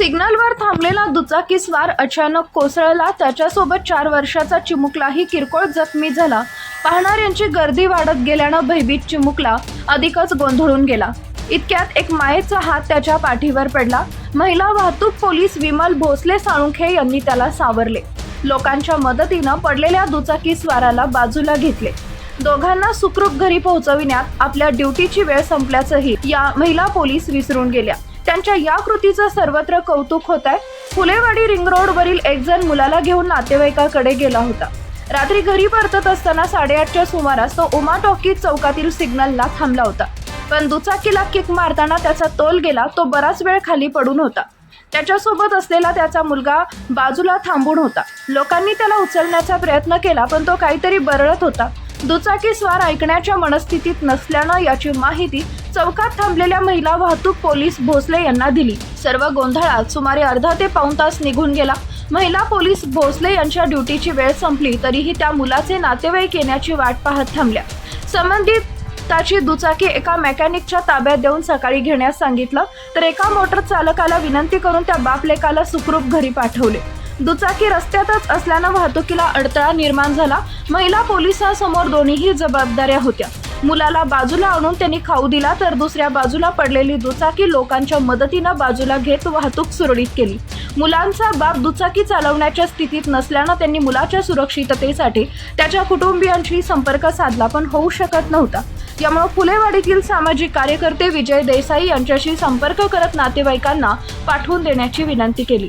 सिग्नलवर थांबलेला दुचाकीस्वार अचानक कोसळला. त्याच्यासोबत चार वर्षाचा चिमुकलाही किरकोळ जखमी झाला. पाहणाऱ्यांची गर्दी वाढत गेल्यानं भयभीत चिमुकला अधिकच गोंधळून गेला. इतक्यात एक मायेचा हात त्याच्या पाठीवर पडला. महिला वाहतूक पोलीस विमल भोसले साळुंखे यांनी त्याला सावरले. लोकांच्या मदतीनं पडलेल्या दुचाकी स्वाराला बाजूला घेतले. दोघांना सुखरूप घरी पोहोचविण्यात आपल्या ड्युटीची वेळ संपल्याचंही या महिला पोलीस विसरून गेल्या. त्यांच्या या कृतीचं सर्वत्र कौतुक होत आहे. फुलेवाडी रिंग रोडवरील एक जण मुलाला घेऊन नातेवाईकाकडे गेला होता. रात्री घरी परतत असताना साडेआठच्या सुमारास तो उमा टॉकी चौकातील सिग्नलला थांबला होता. पण दुचाकीला किक मारताना त्याचा तोल गेला तो बराच वेळ खाली पडून होता. त्याच्यासोबत असलेला त्याचा मुलगा बाजूला थांबून होता. लोकांनी त्याला उचलण्याचा प्रयत्न केला पण तो काहीतरी बरळत होता. दुचाकी स्वार ऐकण्याच्या मनस्थितीत नसल्यानं याची माहिती चौकात थांबलेल्या महिला वाहतूक पोलीस भोसले यांना दिली. सर्व गोंधळात सुमारे अर्धा ते पाऊण तास निघून गेला. महिला पोलीस भोसले यांच्या ड्युटीची वेळ संपली तरीही त्या मुलाचे नातेवाईक येण्याची वाट पाहत थांबल्या. संबंधित त्याची दुचाकी एका मेकॅनिकच्या ताब्यात देऊन सकाळी घेण्यास सांगितलं तर एका मोटर चालकाला विनंती करून त्या बापलेकाला सुखरूप घरी पाठवले. दुचाकी रस्त्यातच असल्यानं वाहतुकीला अडथळा निर्माण झाला. महिला पोलिसांसमोर दोन्हीही जबाबदाऱ्या होत्या. मुलाला बाजूला आणून त्यांनी खाऊ दिला तर दुसऱ्या बाजूला पडलेली दुचाकी लोकांच्या मदतीनं बाजूला घेत वाहतूक सुरळीत केली. मुलांचा बाप दुचाकी चालवण्याच्या स्थितीत नसल्यानं त्यांनी मुलाच्या सुरक्षिततेसाठी त्याच्या कुटुंबियांशी संपर्क साधला पण होऊ शकत नव्हता. यामुळे फुलेवाडीतील सामाजिक कार्यकर्ते विजय देसाई यांच्याशी संपर्क करत नातेवाईकांना पाठवून देण्याची विनंती केली.